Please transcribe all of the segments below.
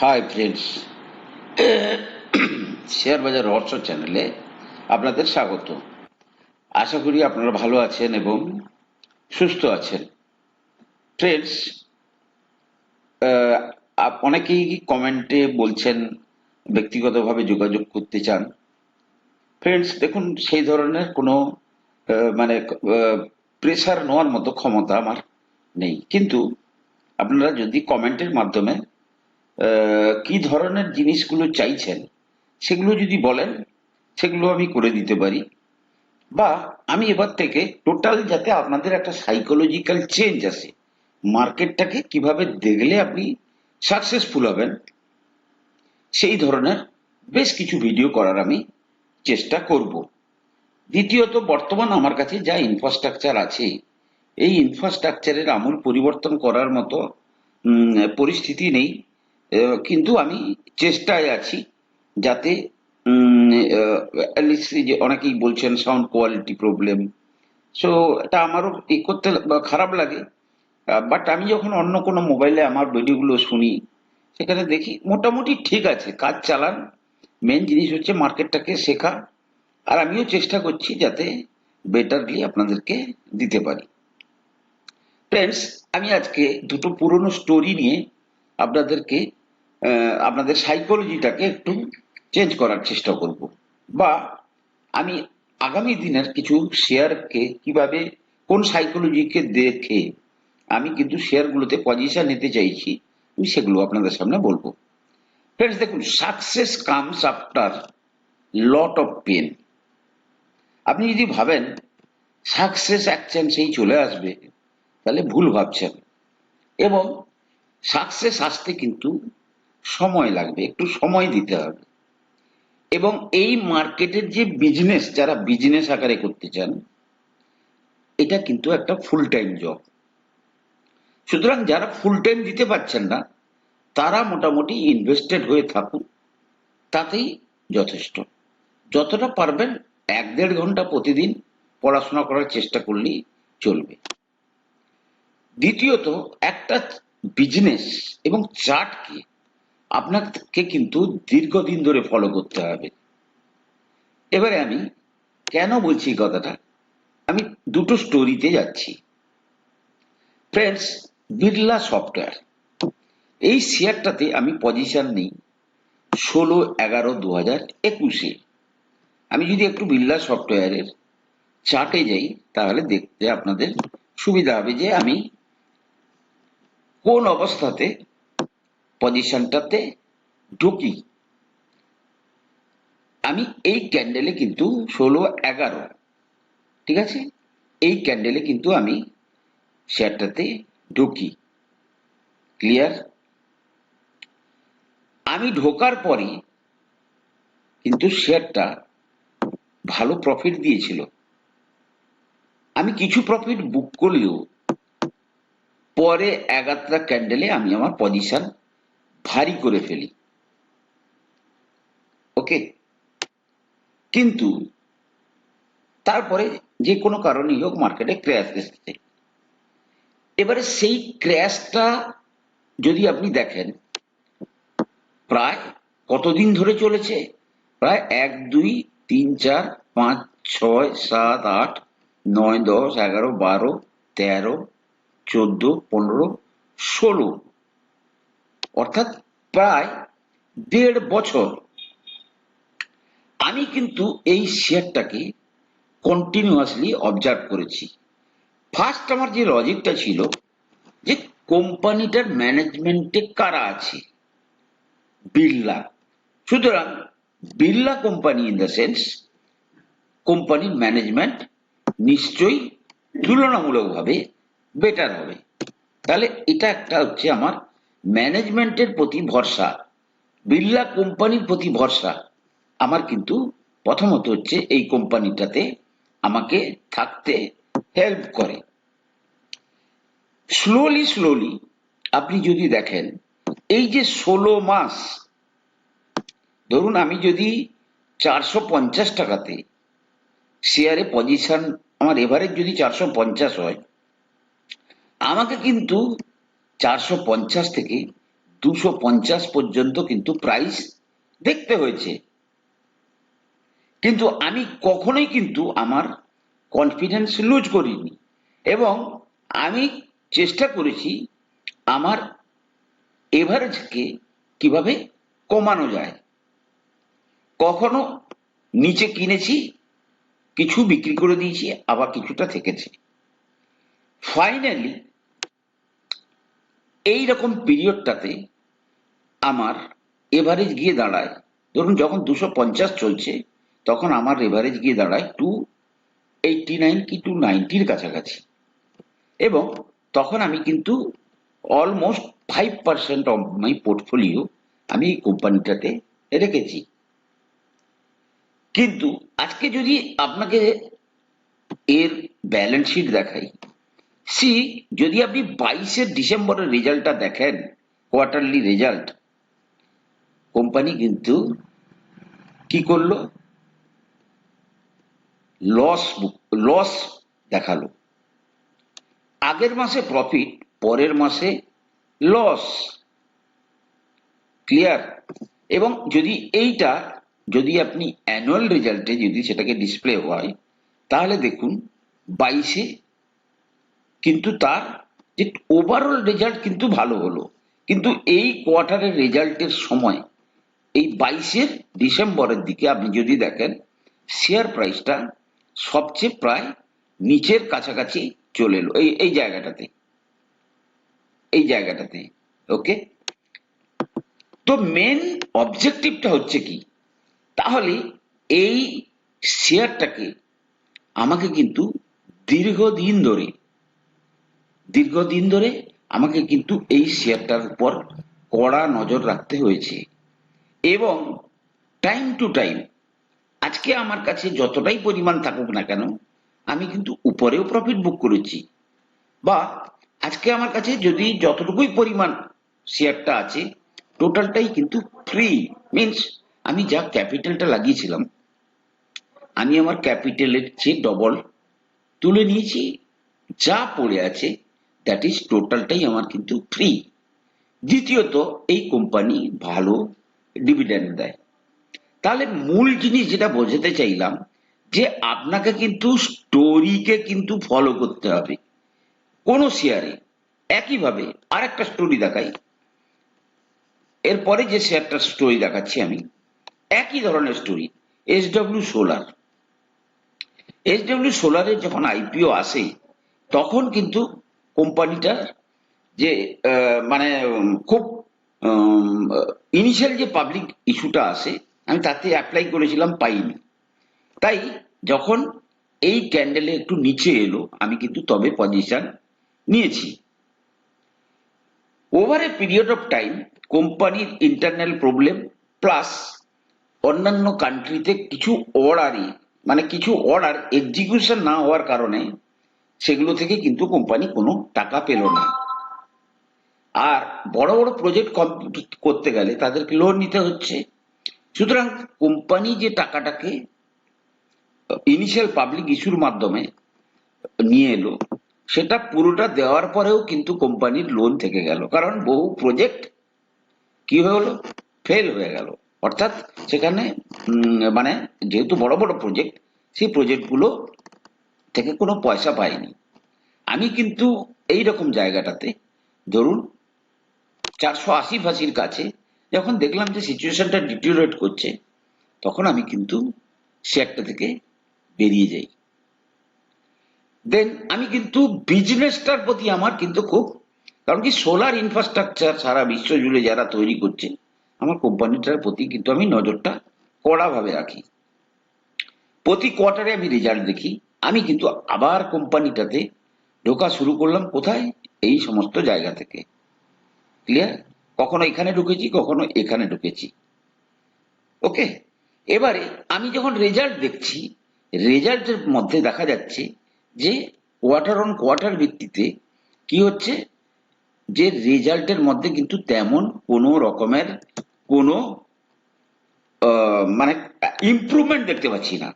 Hi friends share বাজার রহস্য চ্যানেলে আপনাদের স্বাগত। আশা করি আপনারা ভালো আছেন এবং সুস্থ আছেন। ফ্রেন্ডস অনেকেই কমেন্টে বলছেন, ব্যক্তিগতভাবে যোগাযোগ করতে চান। ফ্রেন্ডস দেখুন, সেই ধরনের কোনো মানে প্রেশার নেওয়ার মতো ক্ষমতা আমার নেই। কিন্তু আপনারা যদি কমেন্টের মাধ্যমে কি ধরনের জিনিসগুলো চাইছেন, সেগুলো যদি বলেন, সেগুলো আমি করে দিতে পারি। বা আমি এবার থেকে টোটাল যাতে আপনাদের একটা সাইকোলজিক্যাল চেঞ্জ আসে, মার্কেটটাকে কীভাবে দেখলে আপনি সাকসেসফুল হবেন, সেই ধরনের বেশ কিছু ভিডিও করার আমি চেষ্টা করব। দ্বিতীয়ত, বর্তমান আমার কাছে যা ইনফ্রাস্ট্রাকচার আছে, এই ইনফ্রাস্ট্রাকচারের আমূল পরিবর্তন করার মতো পরিস্থিতি নেই। কিন্তু আমি চেষ্টায় আছি যাতে যে অনেকেই বলছেন সাউন্ড কোয়ালিটি প্রবলেম সো এটা আমারও ই করতে খারাপ লাগে। বাট আমি যখন অন্য কোনো মোবাইলে আমার ভিডিওগুলো শুনি, সেখানে দেখি মোটামুটি ঠিক আছে, কাজ চালান। মেন জিনিস হচ্ছে মার্কেটটাকে শেখা। আর আমিও চেষ্টা করছি যাতে বেটারলি আপনাদেরকে দিতে পারি। ফ্রেন্ডস আমি আজকে দুটো পুরনো স্টোরি নিয়ে আপনাদেরকে আপনাদের সাইকোলজিটাকে একটু চেঞ্জ করার চেষ্টা করব। বা আমি আগামী দিনের কিছু শেয়ারকে কীভাবে, কোন সাইকোলজিকে দেখে আমি কিন্তু শেয়ারগুলোতে পজিশন নিতে চাইছি, আমি সেগুলো আপনাদের সামনে বলব। ফ্রেন্ডস দেখুন success comes after lot of pain আপনি যদি ভাবেন সাকসেস এক চান্সেই চলে আসবে, তাহলে ভুল ভাবছেন। এবং সাকসেস আসতে কিন্তু সময় লাগবে, একটু সময় দিতে হবে। এবং এই মার্কেটের যে বিজনেস যারা বিজনেস আকারে করতে চান, এটা কিন্তু একটা ফুল টাইম জব সুতরাং যারা ফুল টাইম দিতে পারছেন না, তারা মোটামুটি ইনভেস্টেড হয়ে থাকুন, তাতেই যথেষ্ট। যতটা পারবেন, এক দেড় ঘণ্টা প্রতিদিন পড়াশোনা করার চেষ্টা করলেই চলবে। দ্বিতীয়ত, একটা বিজনেস এবং চার্টকে আপনাকে কিন্তু দীর্ঘদিন ধরে ফলো করতে হবে। এবারে আমি কেন বলছি কথাটা? আমি দুটো স্টোরিতে যাচ্ছি। ফ্রেন্ডস বিড়লা সফটওয়্যার এই শেয়ারটাতে আমি পজিশন নিই ষোলো এগারো দু হাজার একুশে। আমি যদি একটু বিড়লা সফটওয়্যারের চার্টে যাই, তাহলে দেখতে আপনাদের সুবিধা হবে যে আমি কোন অবস্থাতে পজিশনটাতে ঢুকি। আমি এই ক্যান্ডেলে কিন্তু ষোলো, এগারো, ঠিক আছে? এই ক্যান্ডেলে কিন্তু আমি শেয়ারটাতে ঢুকি। ক্লিয়ার আমি ঢোকার পরে কিন্তু শেয়ারটা ভালো প্রফিট দিয়েছিল। আমি কিছু প্রফিট বুক করলেও পরে এগারোটা ক্যান্ডেলে আমি আমার পজিশন ভারী করে ফেলি। ওকে? কিন্তু তারপরে যে কোনো কারণেই হোক মার্কেটে ক্র্যাশ এসেছে। এবারে সেই ক্র্যাশটা যদি আপনি দেখেন, প্রায় কতদিন ধরে চলেছে? প্রায় এক, দুই, তিন, চার, পাঁচ, ছয়, সাত, আট, নয়, দশ, এগারো, বারো, তেরো, চোদ্দ, পনেরো, ষোলো অর্থাৎ প্রায় দেড় বছর। আমি কিন্তু এই শেয়ারটাকে কন্টিনিউয়াসলি অবজার্ভ করেছি। ফার্স্ট আমার যে লজিকটা ছিল যে কোম্পানিটার ম্যানেজমেন্টে কারা আছে? বিড়লা সুতরাং Birla company in the sense কোম্পানির ম্যানেজমেন্ট নিশ্চয়ই তুলনামূলকভাবে বেটার হবে। তাহলে এটা একটা হচ্ছে আমার ম্যানেজমেন্টের প্রতি ভরসা, বিড়লা কোম্পানির প্রতি ভরসা। আমার কিন্তু প্রথমত হচ্ছে এই কোম্পানিটাতে আমাকে থাকতে হেল্প করে। স্লোলি স্লোলি আপনি যদি দেখেন, এই যে ষোলো মাস, ধরুন আমি যদি চারশো পঞ্চাশ টাকাতে শেয়ারে পজিশন আমার এভারেজ যদি চারশো পঞ্চাশ হয়, আমাকে কিন্তু চারশো পঞ্চাশ থেকে দুশো পঞ্চাশ পর্যন্ত কিন্তু প্রাইস দেখতে হয়েছে। কিন্তু আমি কখনোই কিন্তু আমার কনফিডেন্স লুজ করিনি এবং আমি চেষ্টা করেছি আমার এভারেজকে কীভাবে কমানো যায়। কখনো নিচে কিনেছি, কিছু বিক্রি করে দিয়েছি, আবার কিছুটা থেকেছে। ফাইনালি এই রকম পিরিয়ডটাতে আমার এভারেজ গিয়ে দাঁড়ায়। ধরুন যখন দুশো পঞ্চাশ চলছে, তখন আমার এভারেজ গিয়ে দাঁড়ায় টু এইটটি নাইন কি টু নাইনটির কাছাকাছি। এবং তখন আমি কিন্তু almost five percent of my portfolio আমি এই কোম্পানিটাতে রেখেছি। কিন্তু আজকে যদি আপনাকে এর ব্যালেন্স শিট দেখাই সি যদি আপনি বাইশে ডিসেম্বরের রেজাল্টটা দেখেন কোয়ার্টারলি রেজাল্ট কোম্পানি কিন্তু কি করল? লস লস দেখাল। আগের মাসে প্রফিট পরের মাসে লস ক্লিয়ার এবং যদি এইটা, যদি আপনি অ্যানুয়াল রেজাল্টে যদি সেটাকে ডিসপ্লে হয়, তাহলে দেখুন, বাইশে কিন্তু তার যে ওভারঅল রেজাল্ট কিন্তু ভালো হলো। কিন্তু এই কোয়ার্টারের রেজাল্টের সময়, এই বাইশের ডিসেম্বরের দিকে আপনি যদি দেখেন শেয়ার প্রাইসটা সবচেয়ে প্রায় নিচের কাছাকাছি চলে এলো। এই এই জায়গাটাতে। এই জায়গাটাতে। ওকে তো মেন অবজেক্টিভটা হচ্ছে কি? তাহলে এই শেয়ারটাকে আমাকে কিন্তু দীর্ঘদিন ধরে দীর্ঘদিন ধরে আমাকে কিন্তু এই শেয়ারটার উপর কড়া নজর রাখতে হয়েছে। এবং টাইম টু টাইম আজকে আমার কাছে যতটাই পরিমাণ থাকুক না কেন, আমি কিন্তু উপরেও প্রফিট বুক করেছি। বা আজকে আমার কাছে যদি যতটুকুই পরিমাণ শেয়ারটা আছে টোটালটাই কিন্তু ফ্রি মিন্স আমি যা ক্যাপিটালটা লাগিয়েছিলাম, আমি আমার ক্যাপিটালের চেয়ে ডবল তুলে নিয়েছি। যা পড়ে আছে দ্যাট ইজ টোটালটাই আমার কিন্তু ফ্রি দ্বিতীয়ত, এই কোম্পানি ভালো ডিভিডেন্ড দেয়। তাহলে মূল জিনিস যেটা বোঝাতে চাইলাম, যে আপনাকে কিন্তু স্টোরিকে কিন্তু ফলো করতে হবে। কোনো শেয়ারে একইভাবে আর একটা স্টোরি দেখাই। এরপরে যে শেয়ারটার স্টোরি দেখাচ্ছি আমি, একই ধরনের story S W solar S W সোলারের যখন আইপিও আসে, তখন কিন্তু কোম্পানিটার যে মানে খুব ইনিশিয়াল যে পাবলিক ইস্যুটা আসে, আমি তাতে অ্যাপ্লাই করেছিলাম পাইনি। তাই যখন এই ক্যান্ডেলে একটু নিচে এলো, আমি কিন্তু তবে পজিশন নিয়েছি। Over a period of time কোম্পানির ইন্টারনাল প্রবলেম প্লাস অন্যান্য কান্ট্রিতে কিছু অর্ডারই মানে কিছু অর্ডার এক্সিকিউশন না হওয়ার কারণে সেগুলো থেকে কিন্তু কোম্পানি কোনো টাকা পেল না। আর বড় বড় প্রজেক্ট কমপ্লিট করতে গেলে তাদেরকে লোন নিতে হচ্ছে। সুতরাং কোম্পানি যে টাকাটাকে ইনিশিয়াল পাবলিক ইস্যুর মাধ্যমে নিয়ে এলো, সেটা পুরোটা দেওয়ার পরেও কিন্তু কোম্পানির লোন থেকে গেল। কারণ বহু প্রজেক্ট কি হয়ে গেলো? ফেল হয়ে গেল। অর্থাৎ সেখানে মানে যেহেতু বড় বড় প্রজেক্ট সেই প্রজেক্টগুলো থেকে কোনো পয়সা পাইনি। আমি কিন্তু এই রকম জায়গাটাতে, ধরুন, চারশো আশি ফাঁসির কাছে যখন দেখলাম যে সিচুয়েশনটা ডিটিউরেট করছে, তখন আমি কিন্তু শেয়ারটা থেকে বেরিয়ে যাই। দেন আমি কিন্তু বিজনেসটার প্রতি আমার কিন্তু খুব, কারণ কি সোলার ইনফ্রাস্ট্রাকচার সারা বিশ্ব জুড়ে যারা তৈরি করছে, আমার কোম্পানিটার প্রতি কিন্তু আমি নজরটা কড়াভাবে রাখি। প্রতি কোয়ার্টারে আমি রেজাল্ট দেখি। আমি কিন্তু আবার কোম্পানিটাতে ঢোকা শুরু করলাম কোথায়? এই সমস্ত জায়গা থেকে। ক্লিয়ার কখনো এখানে ঢুকেছি, কখনো এখানে ঢুকেছি। ওকে এবারে আমি যখন রেজাল্ট দেখছি রেজাল্টের মধ্যে দেখা যাচ্ছে যে কোয়ার্টার অন কোয়ার্টার ভিত্তিতে কি হচ্ছে? যে রেজাল্টের মধ্যে কিন্তু তেমন কোনো রকমের কোনো মানে ইমপ্রুভমেন্ট দেখতে পাচ্ছি না।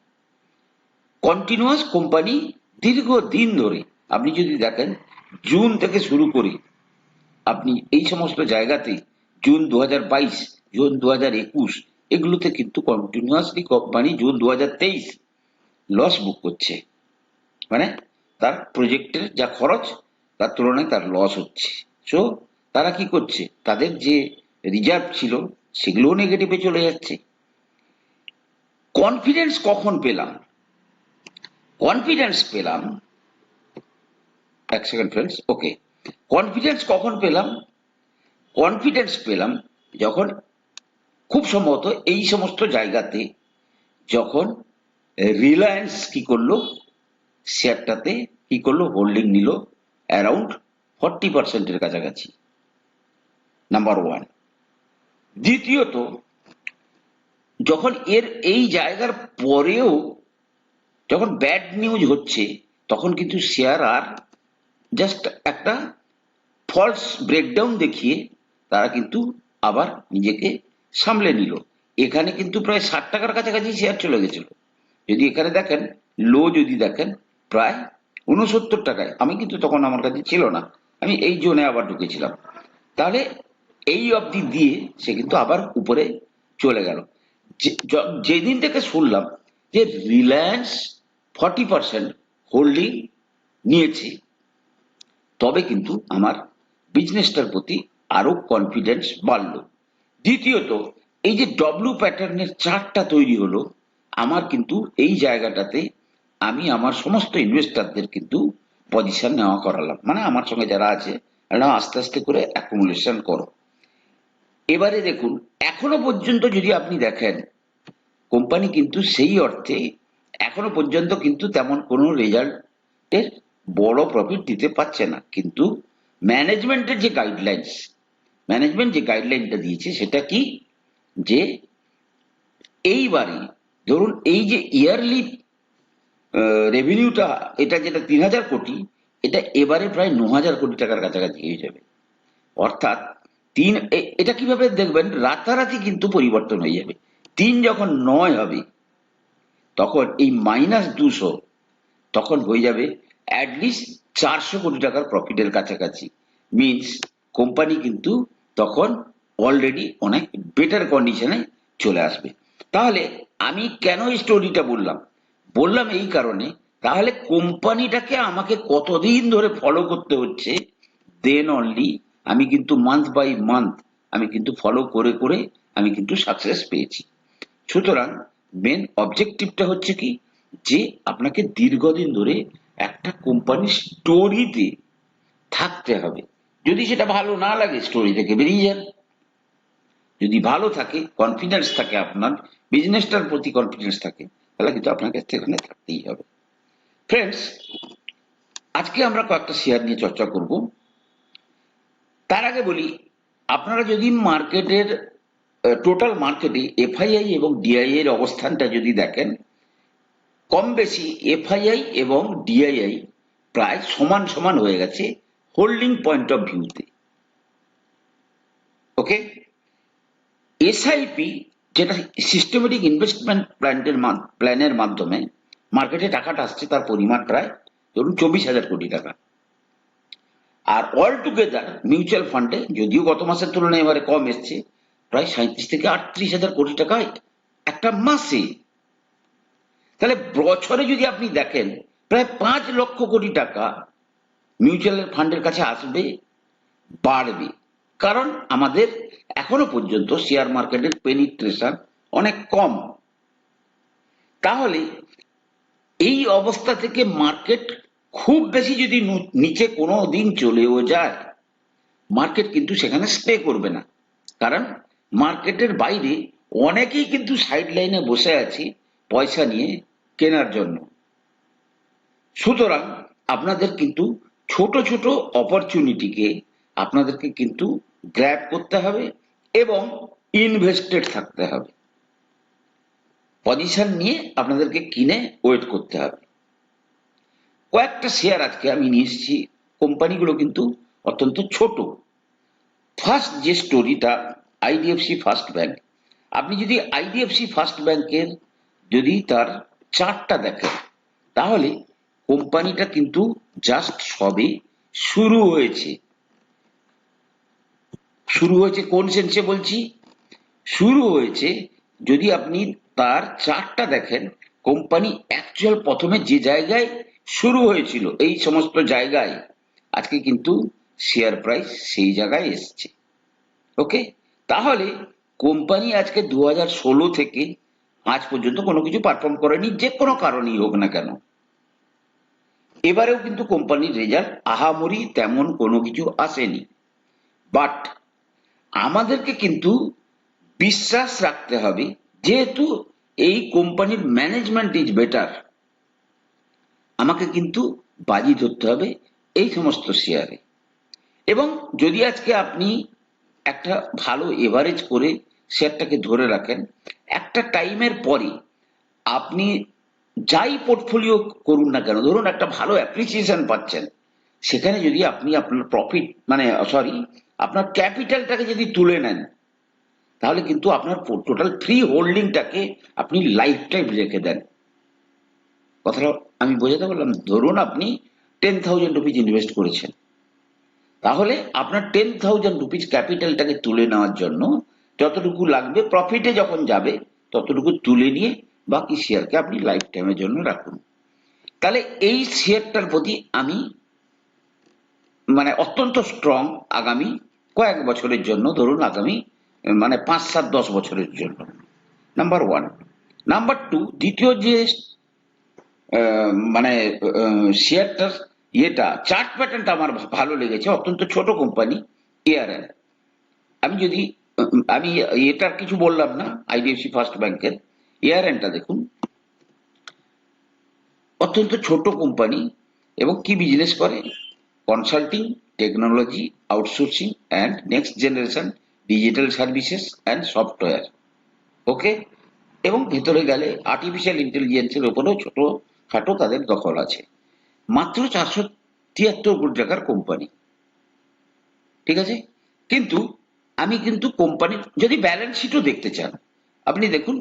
কন্টিনিউয়াস কোম্পানি দীর্ঘদিন ধরে। আপনি যদি দেখেন, জুন থেকে শুরু করে আপনি এই সমস্ত জায়গাতে, জুন দু বাইশ, জুন দু একুশ, এগুলোতে কিন্তু কন্টিনিউয়াসলি কোম্পানি জুন দু তেইশ লস বুক করছে। মানে তার প্রজেক্টের যা খরচ, তার তুলনায় তার লস হচ্ছে। সো তারা কি করছে? তাদের যে রিজার্ভ ছিল, সেগুলোও নেগেটিভে চলে যাচ্ছে। কনফিডেন্স কখন পেলাম? কনফিডেন্স পেলাম। এক সেকেন্ড ফ্রেন্ডস ওকে কনফিডেন্স কখন পেলাম? কনফিডেন্স পেলাম যখন, খুব সম্ভবত এই সমস্ত জায়গাতে যখন রিলায়েন্স কি করল? শেয়ারটাতে কি করল? হোল্ডিং নিল অ্যারাউন্ড ফর্টি পার্সেন্টের কাছাকাছি। নাম্বার ওয়ান দ্বিতীয়ত, যখন এর এই জায়গার পরেও যখন ব্যাড নিউজ হচ্ছে, তখন কিন্তু শেয়ার আর জাস্ট একটা ফলস ব্রেকডাউন দেখিয়ে তারা কিন্তু আবার নিজেকে সামলে নিল। এখানে কিন্তু প্রায় ষাট টাকার কাছাকাছি শেয়ার চলে গেছিল। যদি এখানে দেখেন লো যদি দেখেন, প্রায় উনসত্তর টাকায়। আমি কিন্তু তখন আমার কাছে ছিল না। আমি এই জোনে আবার ঢুকেছিলাম। তাহলে এই অবধি দিয়ে সে কিন্তু আবার উপরে চলে গেল। যেদিন থেকে শুনলাম যে রিলায়েন্স ফর্টি পার্সেন্ট হোল্ডিং নিয়েছে। তবে কিন্তু আমার বিজনেসটার প্রতি আরও কনফিডেন্স বাড়লো। দ্বিতীয়ত, এই যে ডব্লু প্যাটার্নের চার্টটা তৈরি হলো, আমার কিন্তু এই জায়গাটাতে আমি আমার সমস্ত ইনভেস্টারদের কিন্তু পজিশন নেওয়া করালাম। মানে আমার সঙ্গে যারা আছে আস্তে আস্তে করে অ্যাকুমুলেশন করো। এবারে দেখুন, এখনও পর্যন্ত যদি আপনি দেখেন কোম্পানি কিন্তু সেই অর্থে এখনও পর্যন্ত কিন্তু তেমন কোনো রেজাল্টের বড় প্রফিট দিতে পারছে না। কিন্তু ম্যানেজমেন্টের যে গাইডলাইন্স ম্যানেজমেন্ট যে গাইডলাইনটা দিয়েছে সেটা কি? যে এইবারে ধরুন এই যে ইয়ারলি রেভিনিউটা এটা যেটা তিন হাজার কোটি, এটা এবারে প্রায় ন হাজার কোটি টাকার কাছাকাছি হয়ে যাবে। অর্থাৎ তিন এটা কীভাবে দেখবেন? রাতারাতি কিন্তু পরিবর্তন হয়ে যাবে। তিন যখন নয় হবে তখন এই মাইনাস দুশো তখন হয়ে যাবে অ্যাটলিস্ট চারশো কোটি টাকার প্রফিটের কাছাকাছি। মিনস কোম্পানি কিন্তু তখন অলরেডি অনেক বেটার কন্ডিশনে চলে আসবে। তাহলে আমি কেন এই স্টোরিটা বললাম? বললাম এই কারণে, তাহলে কোম্পানিটাকে আমাকে কতদিন ধরে ফলো করতে হচ্ছে? দেন অনলি আমি কিন্তু মান্থ বাই মান্থ আমি কিন্তু ফলো করে করে আমি কিন্তু সাকসেস পেয়েছি। সুতরাং মেন অবজেক্টিভটা হচ্ছে কি? যে আপনাকে দীর্ঘদিন ধরে একটা কোম্পানির স্টোরিতে থাকতে হবে। যদি সেটা ভালো না লাগে স্টোরি থেকে বেরিয়ে যান। যদি ভালো থাকে কনফিডেন্স থাকে আপনার বিজনেসটার প্রতি কনফিডেন্স থাকে, তাহলে কিন্তু আপনাকে সেখানে থাকতেই হবে। ফ্রেন্ডস আজকে আমরা কয়েকটা শেয়ার নিয়ে চর্চা করব। তার আগে বলি, আপনারা যদি মার্কেটের টোটাল মার্কেটে এফআইআই এবং ডিআই এর অবস্থানটা যদি দেখেন, কম বেশি এফআইআই এবং ডিআইআই প্রায় সমান সমান হয়ে গেছে হোল্ডিং পয়েন্ট অফ ভিউতে ওকে এসআইপি যেটা সিস্টেমেটিক ইনভেস্টমেন্ট প্ল্যানের প্ল্যানের মাধ্যমে মার্কেটে টাকাটা আসছে, তার পরিমাণ প্রায় ধরুন চব্বিশ হাজার কোটি টাকা। আর অল টুগেদার মিউচুয়াল ফান্ডে যদিও গত মাসের তুলনায় এবারে কম এসছে প্রায় সাঁত্রিশ থেকে আটত্রিশ হাজার কোটি টাকা একটা মাসে। তাহলে বছরে যদি আপনি দেখেন, প্রায় পাঁচ লক্ষ কোটি টাকা মিউচুয়াল ফান্ডের কাছে আসবে, বাড়বে। কারণ আমাদের এখনও পর্যন্ত শেয়ার মার্কেটের পেনিট্রেশন অনেক কম। তাহলে এই অবস্থা থেকে মার্কেট খুব বেশি যদি নিচে কোনো দিন চলেও যায় মার্কেট কিন্তু সেখানে স্টে করবে না। কারণ মার্কেটের বাইরে অনেকেই কিন্তু সাইড লাইনে বসে আছে পয়সা নিয়ে কেনার জন্য। সুতরাং আপনাদের কিন্তু ছোট ছোট অপরচুনিটিকে আপনাদেরকে কিন্তু গ্র্যাব করতে হবে এবং ইনভেস্টেড থাকতে হবে। পজিশন নিয়ে আপনাদেরকে কিনে ওয়েট করতে হবে। কয়েকটা শেয়ার আজকে আমি নিয়ে এসেছি। কোম্পানিগুলো কিন্তু অত্যন্ত ছোট। ফার্স্ট যে স্টোরিটা আইডিএফসি ফার্স্ট ব্যাংক। আপনি যদি আইডিএফসি ফার্স্ট ব্যাংকের যদি তার চার্টটা দেখেন, তাহলে কোম্পানিটা কিন্তু জাস্ট সবে শুরু হয়েছে। শুরু হয়েছে কোন সেন্সে বলছি? শুরু হয়েছে যদি আপনি তার চার্টটা দেখেন, কোম্পানি অ্যাকচুয়াল প্রথমে যে জায়গায় শুরু হয়েছিল, এই সমস্ত জায়গায়, আজকে কিন্তু শেয়ার প্রাইস সেই জায়গায় এসছে। ওকে? তাহলে কোম্পানি আজকে দু ষোলো থেকে আজ পর্যন্ত কোনো কিছু পারফর্ম করেনি, যে কোনো কারণেই হোক না কেন। এবারেও কিন্তু কোম্পানির রেজাল্ট আহামরি তেমন কোনো কিছু আসেনি। বাট আমাদেরকে কিন্তু বিশ্বাস রাখতে হবে, যেহেতু এই কোম্পানির ম্যানেজমেন্ট ইজ বেটার আমাকে কিন্তু বাজি ধরতে হবে এই সমস্ত শেয়ারে এবং যদি আজকে আপনি একটা ভালো এভারেজ করে শেয়ারটাকে ধরে রাখেন। একটা টাইমের পরে আপনি যাই পোর্টফোলিও করুন না কেন, ধরুন একটা ভালো অ্যাপ্রিসিয়েশন পাচ্ছেন, সেখানে যদি আপনি আপনার প্রফিট মানে সরি আপনার ক্যাপিটালটাকে যদি তুলে নেন, তাহলে কিন্তু আপনার টোটাল ফ্রি হোল্ডিংটাকে আপনি লাইফ টাইম রেখে দেন। কথাটা আমি বোঝাতে পারলাম ধরুন আপনি টেন থাউজেন্ড রুপিজ ইনভেস্ট করেছেন। তাহলে আপনার টেন থাউজেন্ড রুপিজ ক্যাপিটালটাকে তুলে নেওয়ার জন্য যতটুকু লাগবে প্রফিটে যখন যাবে, ততটুকু তুলে নিয়ে বাকি শেয়ারকে আপনি লাইফ টাইমের জন্য রাখুন। তাহলে এই শেয়ারটার প্রতি আমি মানে অত্যন্ত স্ট্রং আগামী কয়েক বছরের জন্য, ধরুন আগামী মানে পাঁচ সাত দশ বছরের জন্য। নাম্বার ওয়ান নাম্বার টু দ্বিতীয় যে মানে শেয়ারটার ইয়েটা চার্ট প্যাটার্নটা আমার ভালো লেগেছে, অত্যন্ত ছোট কোম্পানি এআরএল আমি যদি আমি এটার কিছু বললাম না আইডিএফসি ফার্স্ট ব্যাংকের এআরএনটা দেখুন। অত্যন্ত ছোট কোম্পানি এবং কি বিজনেস করে? Consulting technology outsourcing and next generation digital services and software okay এবং ভেতরে গেলে আর্টিফিশিয়াল ইন্টেলিজেন্সের ওপরেও ছোট খাটো তাদের দখল আছে। মাত্র চারশো তিয়াত্তর কোটি টাকার কোম্পানি ঠিক আছে? কিন্তু আমি কিন্তু কোম্পানির যদি ব্যালেন্স শিটও দেখতে চান, আপনি দেখুন,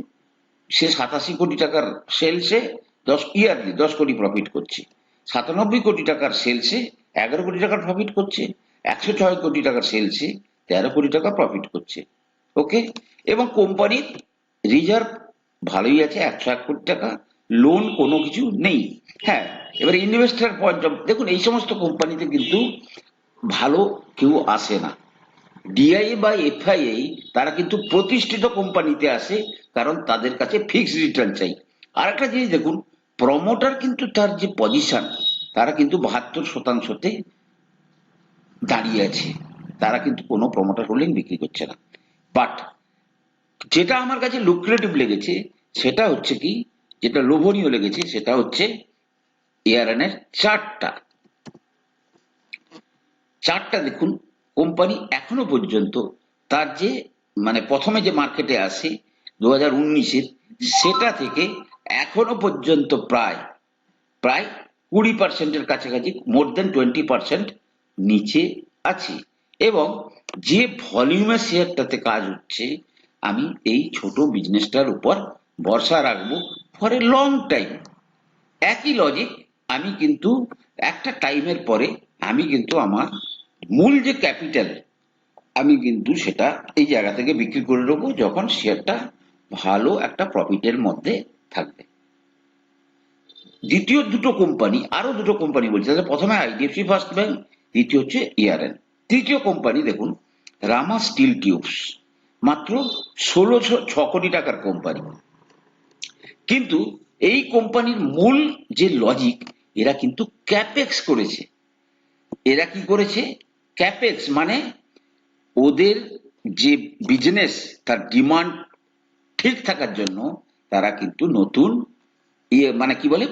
সে সাতাশি কোটি টাকার সেলসে দশ ইয়ারলি দশ কোটি প্রফিট করছে। সাতানব্বই কোটি টাকার সেলসে এগারো কোটি টাকার প্রফিট করছে। একশো ছয় কোটি টাকার সেলসে তেরো কোটি টাকা প্রফিট করছে। ওকে এবং কোম্পানির রিজার্ভ ভালোই আছে, একশো এক কোটি টাকা। লোন কোনো কিছু নেই। হ্যাঁ এবার ইনভেস্টার পয়েন্ট অফ দেখুন, এই সমস্ত কোম্পানিতে কিন্তু ভালো কেউ আসে না। ডিআই বা এফআইআই তারা কিন্তু প্রতিষ্ঠিত কোম্পানিতে আসে কারণ তাদের কাছে ফিক্সড রিটার্ন চাই। আর একটা জিনিস দেখুন প্রমোটার কিন্তু তার যে পজিশন তারা কিন্তু বাহাত্তর শতাংশতে দাঁড়িয়ে আছে। তারা কিন্তু কোনো প্রমোটার হোল্ডিং বিক্রি করছে না। বাট যেটা আমার কাছে লুক্রেটিভ লেগেছে, সেটা হচ্ছে কি যেটা লোভনীয় লেগেছে সেটা হচ্ছে এআরএন এর চারটা। চারটা দেখুন, কোম্পানি এখনও পর্যন্ত তার যে মানে প্রথমে যে মার্কেটে আসে দু হাজার উনিশের, সেটা থেকে এখনও পর্যন্ত প্রায় প্রায় কুড়ি পার্সেন্টের কাছাকাছি মোর দেন টোয়েন্টি পার্সেন্ট নিচে আছে। এবং যে ভলিউমের শেয়ারটাতে কাজ হচ্ছে, আমি এই ছোট বিজনেসটার উপর ভরসা রাখব। ফর এ লং টাইম একই লজিক আমি কিন্তু একটা টাইমের পরে আমি কিন্তু আমার মূল যে ক্যাপিটাল আমি কিন্তু সেটা এই জায়গা থেকে বিক্রি করে দেবো যখন শেয়ারটা ভালো একটা প্রফিটের মধ্যে থাকবে। দ্বিতীয় দুটো কোম্পানি আরও দুটো কোম্পানি বলছে, তাহলে প্রথমে আইডিএফসি ফার্স্ট ব্যাংক দ্বিতীয় হচ্ছে ইআরএন তৃতীয় কোম্পানি দেখুন রামা স্টিল টিউবস মাত্র ষোলোশো ছ কোটি টাকার কোম্পানি কিন্তু এই কোম্পানির মূল যে লজিক এরা কিন্তু ক্যাপেক্স করেছে। এরা কি করেছে? ক্যাপেক্স মানে ওদের যে বিজনেস তার ডিমান্ড ঠিক থাকার জন্য তারা কিন্তু নতুন ইয়ে মানে কি বলে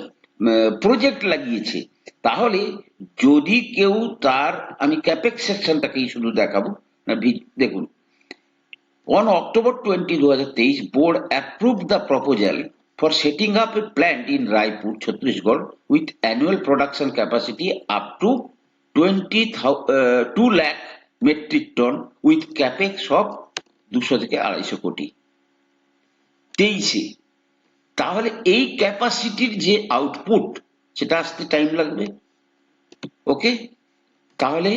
প্রজেক্ট লাগিয়েছে। তাহলে যদি কেউ তার আমি ক্যাপেক্স সেকশনটাকেই শুধু দেখাবো। না দেখুন On October 20, 2023, board approved the proposal for setting up a plant in Raipur, Chhattisgarh with annual production capacity up to 20, uh, 2 lakh metric ton with capex of দুশো থেকে আড়াইশো কোটি তেইশে তাহলে এই ক্যাপাসিটির যে আউটপুট সেটা আসতে টাইম লাগবে ওকে তাহলে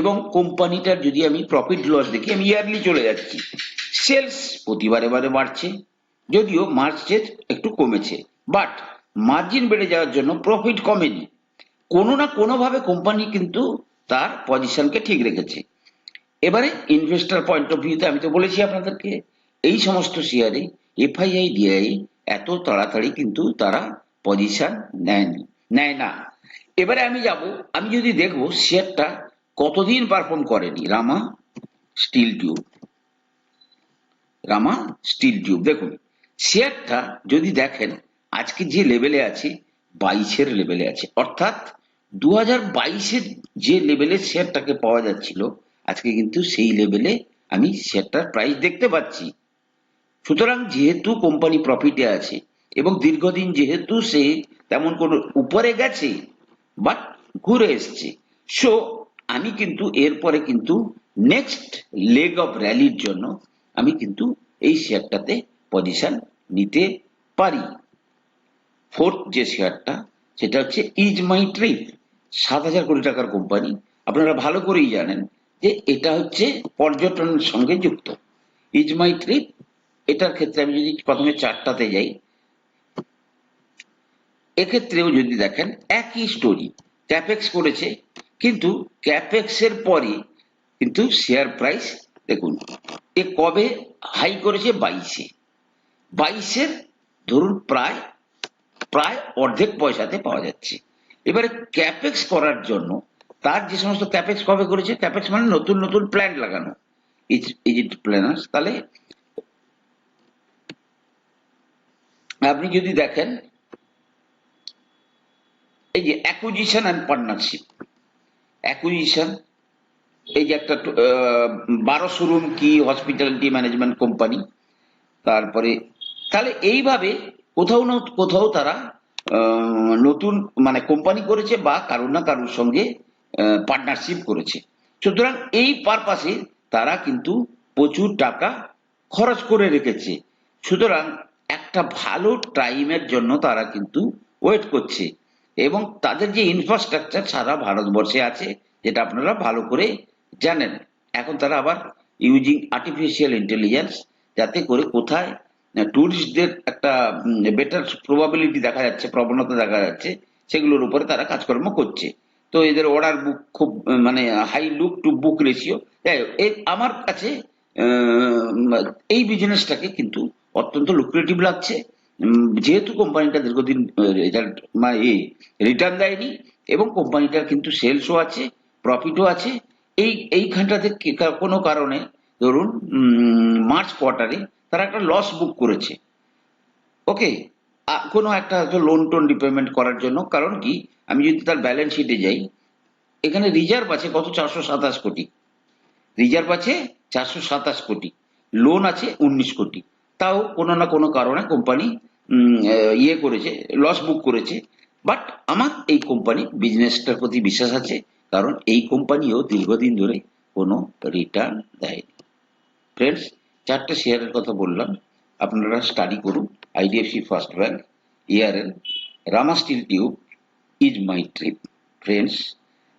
এবং কোম্পানিটার যদি আমি প্রফিট লস দেখি আমি ইয়ারলি চলে যাচ্ছি সেলস প্রতিবার এবারে বাড়ছে যদিও মার্চের একটু কমেছে বাট মার্জিন বেড়ে যাওয়ার জন্য প্রফিট কমেনি। কোনো না কোনোভাবে কোম্পানি কিন্তু তার পজিশনকে ঠিক রেখেছে। এবারে ইনভেস্টর পয়েন্ট অফ ভিউতে আমি তো বলেছি আপনাদেরকে, এই সমস্ত শেয়ারে এফআইআই ডিআই এত তাড়াতাড়ি কিন্তু তারা পজিশন নেয়নি, নেয় না। এবারে আমি যাব, আমি যদি দেখব শেয়ারটা কতদিন পারফর্ম করেনি, Rama steel tube. Rama steel tube, দেখুন। শেয়ারটা যদি দেখেন, আজকে যে লেভেলে আছে, বাইশের লেভেলে আছে। অর্থাৎ দু হাজার বাইশের যে লেভেলে শেয়ারটাকে পাওয়া যাচ্ছিল, আজকে কিন্তু সেই লেভেলে আমি শেয়ারটার প্রাইস দেখতে পাচ্ছি। সুতরাং যেহেতু কোম্পানি প্রফিটে আছে, এবং দীর্ঘদিন যেহেতু সে তেমন কোনো উপরে গেছে বাট ঘুরে এসছে। সো আমি কিন্তু এরপরে কিন্তু নেক্সট লেগ অফ র্যালির জন্য আমি কিন্তু এই শেয়ারটাতে পজিশন নিতে পারি। ফোর্থ যে শেয়ারটা, সেটা হচ্ছে ইজ মাই ট্রিপ সাত হাজার কোটি টাকার কোম্পানি। আপনারা ভালো করেই জানেন যে এটা হচ্ছে পর্যটনের সঙ্গে যুক্ত। ইজ মাই ট্রিপ এটার ক্ষেত্রে আমি যদি প্রথমে চারটাতে যাই, এক্ষেত্রেও যদি দেখেন একই স্টোরি ক্যাপেক্স করেছে, কিন্তু ক্যাপেক্স এর পরে কিন্তু শেয়ার প্রাইস দেখুন, এ কবে হাই করেছে? বাইশে। বাইশের ধরুন প্রায় প্রায় অর্ধেক পয়সাতে পাওয়া যাচ্ছে। এবারে ক্যাপেক্স করার জন্য তার যে সমস্ত ক্যাপেক্স কবে করেছে? ক্যাপেক্স মানে নতুন নতুন প্ল্যান্ট লাগানো। ইজিট প্ল্যানার্স তাহলে আপনি যদি দেখেন, এই যে অ্যাকুইজিশন অ্যান্ড পার্টনারশিপ অ্যাকুইজিশন এই যে একটা বারোশো রুম কি হসপিটালিটি ম্যানেজমেন্ট কোম্পানি তারপরে তাহলে এইভাবে কোথাও না কোথাও তারা নতুন মানে কোম্পানি করেছে বা কারোর না কারোর সঙ্গে পার্টনারশিপ করেছে। সুতরাং এই পারপাসে তারা কিন্তু প্রচুর টাকা খরচ করে রেখেছে। সুতরাং একটা ভালো টাইমের জন্য তারা কিন্তু ওয়েট করছে। এবং তাদের যে ইনফ্রাস্ট্রাকচার সারা ভারতবর্ষে আছে, যেটা আপনারা ভালো করে জানেন। এখন তারা আবার ইউজিং আর্টিফিশিয়াল ইন্টেলিজেন্স যাতে করে কোথায় ট্যুরিস্টদের একটা বেটার প্রবাবিলিটি দেখা যাচ্ছে, প্রবণতা দেখা যাচ্ছে, সেগুলোর উপরে তারা কাজকর্ম করছে। তো এদের অর্ডার বুক খুব মানে high look to book ratio আমার কাছে এই বিজনেসটাকে কিন্তু অত্যন্ত লুক্রেটিভ লাগছে। যেহেতু কোম্পানিটা দীর্ঘদিন রেজাল্ট মানে রিটার্ন দেয়নি, এবং কোম্পানিটার কিন্তু সেলসও আছে প্রফিটও আছে, এই, এইখানটাতে কোনো কারণে, ধরুন মার্চ কোয়ার্টারে তারা একটা লস বুক করেছে। ওকে কোনো একটা হয়তো লোন টোন রিপেমেন্ট করার জন্য। কারণ কি? আমি যদি তার ব্যালেন্স শিটে যাই, এখানে রিজার্ভ আছে কত? চারশো সাতাশ কোটি। রিজার্ভ আছে চারশো সাতাশ কোটি। লোন আছে উনিশ কোটি। তাও কোনো না কোনো কারণে কোম্পানি ইয়ে করেছে লস বুক করেছে। বাট আমার এই কোম্পানি বিজনেসটার প্রতি বিশ্বাস আছে। কারণ এই কোম্পানিও দীর্ঘদিন ধরে কোনো রিটার্ন দেয়নি। ফ্রেন্ডস চারটে শেয়ারের কথা বললাম। আপনারা স্টাডি করুন। IDFC first bank ইয়ারএল Rama steel tube is my trip friends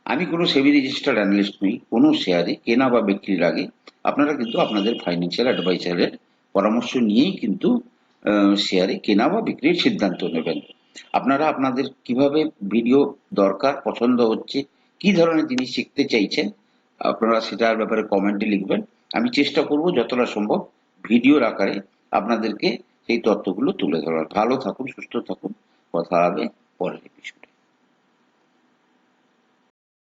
আমি কোনো সেবি রেজিস্টার্ড অ্যানালিস্ট নই, কোনো শেয়ারে কেনা বা বিক্রির আগে আপনারা কিন্তু আপনাদের ফাইন্যান্সিয়াল অ্যাডভাইসারের পরামর্শ নিয়েই কিন্তু শেয়ারে কেনা বা বিক্রির সিদ্ধান্ত নেবেন। আপনারা আপনাদের কীভাবে ভিডিও দরকার, পছন্দ হচ্ছে, কি ধরনের জিনিস শিখতে চাইছেন, আপনারা সেটার ব্যাপারে কমেন্টে লিখবেন। আমি চেষ্টা করব যতটা সম্ভব ভিডিওর আকারে আপনাদেরকে সেই তথ্যগুলো তুলে ধরার। ভালো থাকুন, সুস্থ থাকুন। কথা হবে পরের এপিসোডে